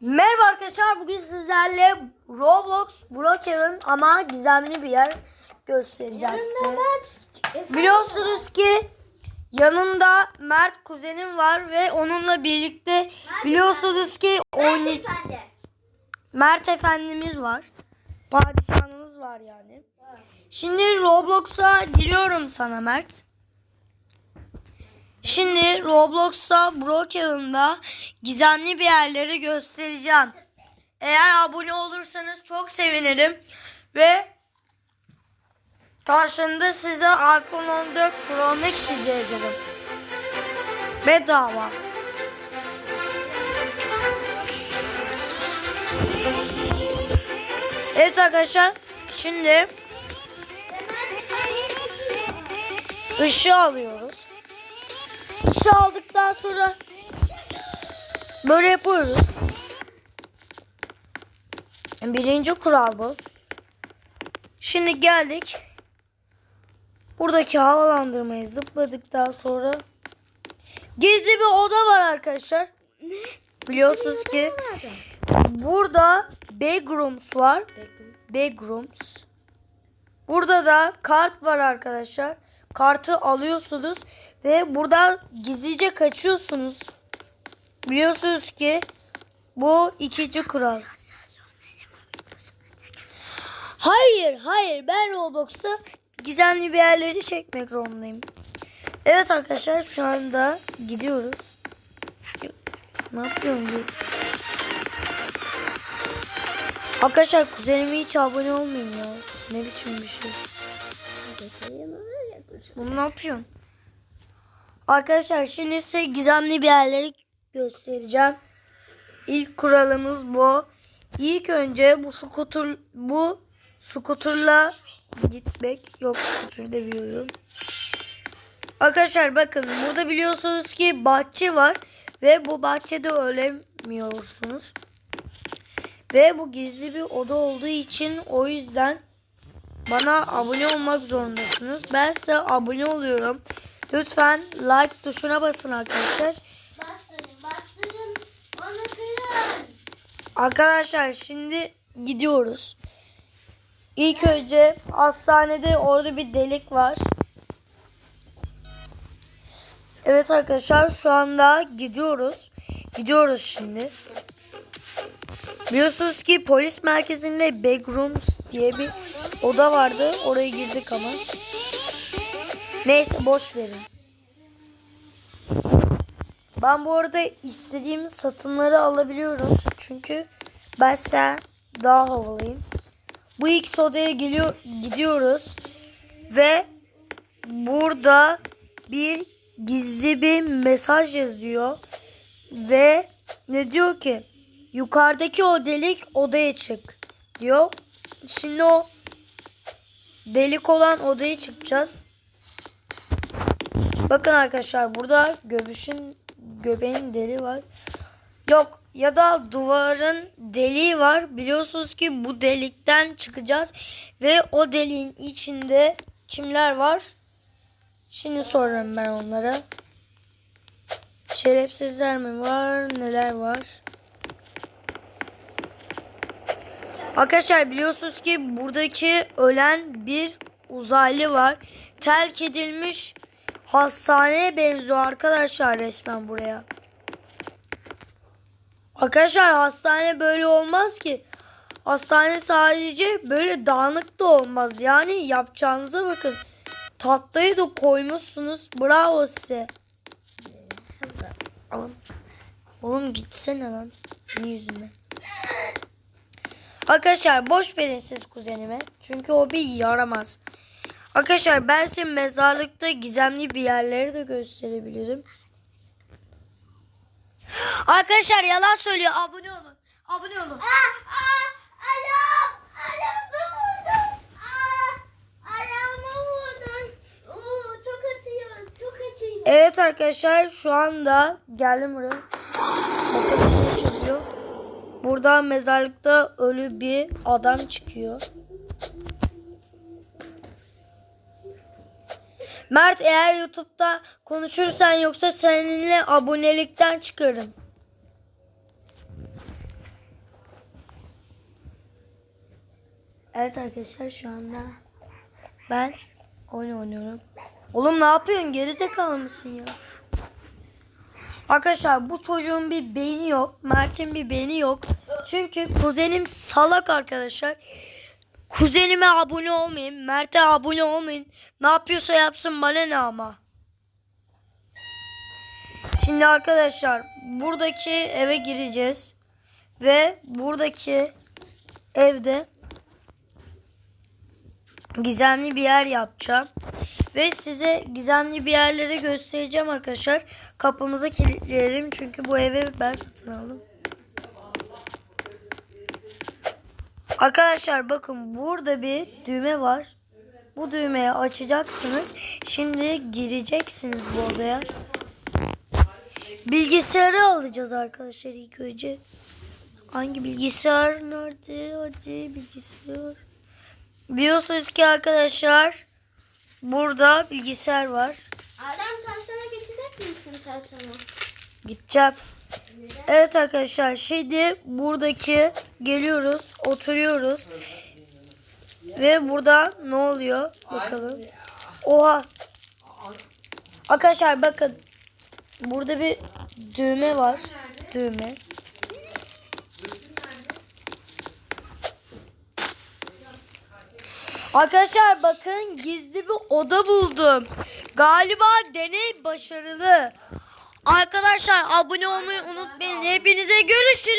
Merhaba arkadaşlar bugün sizlerle Roblox Brookhaven ama gizemli bir yer göstereceğim size. Biliyorsunuz ki yanımda Mert kuzenim var ve onunla birlikte biliyorsunuz ki oynay Efendi. Mert efendimiz var. Padişahımız var yani. Şimdi Roblox'a giriyorum sana Mert. Şimdi Roblox'ta Brookhaven'da gizemli bir yerleri göstereceğim. Eğer abone olursanız çok sevinirim. Ve karşında size iPhone 14 Pro Max hediye ederim. Bedava. Evet arkadaşlar şimdi ışığı alıyoruz. Işığı aldıktan sonra böyle yapıyoruz. Birinci kural bu. Şimdi geldik. Buradaki havalandırmayı zıpladıktan sonra gizli bir oda var arkadaşlar. Biliyorsunuz ki burada backrooms var. Backrooms. Burada da kart var arkadaşlar. Kartı alıyorsunuz ve burada gizlice kaçıyorsunuz. Biliyorsunuz ki bu ikinci kural. Hayır, hayır. Ben Roblox'ta gizemli bir yerleri çekmek zorundayım. Evet arkadaşlar şu anda gidiyoruz. Ne yapıyorum bu? Arkadaşlar kuzenime hiç abone olmayın ya. Ne biçim bir şey. Bunu ne yapıyorsun? Arkadaşlar şimdi size gizemli bir yerleri göstereceğim. İlk kuralımız bu. İlk önce bu skuter bu skuterla gitmek. Yok skuter demiyorum. Arkadaşlar bakın burada biliyorsunuz ki bahçe var ve bu bahçede ölemiyorsunuz. Ve bu gizli bir oda olduğu için o yüzden bana abone olmak zorundasınız. Ben size abone oluyorum. Lütfen like tuşuna basın arkadaşlar. Bastırın bastırın. Onu kırın. Arkadaşlar şimdi gidiyoruz. İlk önce hastanede orada bir delik var. Evet arkadaşlar şu anda gidiyoruz. Gidiyoruz şimdi. Biliyorsunuz ki polis merkezinde backrooms diye bir oda vardı. Oraya girdik ama. Neyse boş verin. Ben bu arada istediğim satınları alabiliyorum. Çünkü ben size daha havalıyım. Bu ilk odaya geliyor, gidiyoruz. Ve burada bir gizli bir mesaj yazıyor. Ve ne diyor ki? Yukarıdaki o delik odaya çık diyor. Şimdi o delik olan odaya çıkacağız. Bakın arkadaşlar burada göbüşün göbeğin deli var. Yok ya da duvarın deliği var. Biliyorsunuz ki bu delikten çıkacağız. Ve o deliğin içinde kimler var? Şimdi sorarım ben onlara. Şerefsizler mi var? Neler var? Arkadaşlar biliyorsunuz ki buradaki ölen bir uzaylı var. Terk edilmiş hastaneye benziyor arkadaşlar resmen buraya. Arkadaşlar hastane böyle olmaz ki. Hastane sadece böyle dağınık da olmaz. Yani yapacağınıza bakın. Tahtayı da koymuşsunuz. Bravo size. Oğlum, oğlum gitsene lan. Senin yüzünden. Arkadaşlar boş verin siz kuzenime. Çünkü o bir yaramaz. Arkadaşlar ben size mezarlıkta gizemli bir yerleri de gösterebilirim. Arkadaşlar yalan söylüyor. Abone olun. Abone olun. Alam! Alamı vurdun. Aa, Alamı vurdun. Oo, çok atıyor. Çok atıyor. Evet arkadaşlar şu anda geldim buraya. Bakalım ne çıkıyor. Burada mezarlıkta ölü bir adam çıkıyor. Mert eğer YouTube'da konuşursan yoksa seninle abonelikten çıkarım. Evet arkadaşlar şu anda ben oyun oynuyorum. Oğlum ne yapıyorsun? Gerizekalı mısın ya? Arkadaşlar bu çocuğun bir beyni yok. Mert'in bir beyni yok. Çünkü kuzenim salak arkadaşlar. Kuzenime abone olmayın. Mert'e abone olmayın. Ne yapıyorsa yapsın bana ne ama. Şimdi arkadaşlar buradaki eve gireceğiz. Ve buradaki evde gizemli bir yer yapacağım. Ve size gizemli bir yerleri göstereceğim arkadaşlar. Kapımızı kilitleyelim çünkü bu evi ben satın aldım. Arkadaşlar bakın burada bir düğme var. Bu düğmeyi açacaksınız. Şimdi gireceksiniz bu odaya. Bilgisayarı alacağız arkadaşlar ilk önce. Hangi bilgisayar nerede? Hadi bilgisayar. Biliyorsunuz ki arkadaşlar burada bilgisayar var. Adem tavşana getirecek misin tavşanı? Gideceğim. Evet arkadaşlar şimdi buradaki geliyoruz oturuyoruz. Ve burada ne oluyor bakalım. Oha. Arkadaşlar bakın. Burada bir düğme var. Düğme. Arkadaşlar bakın gizli bir oda buldum. Galiba deney başarılı. Arkadaşlar abone olmayı unutmayın. Hepinize görüşürüz.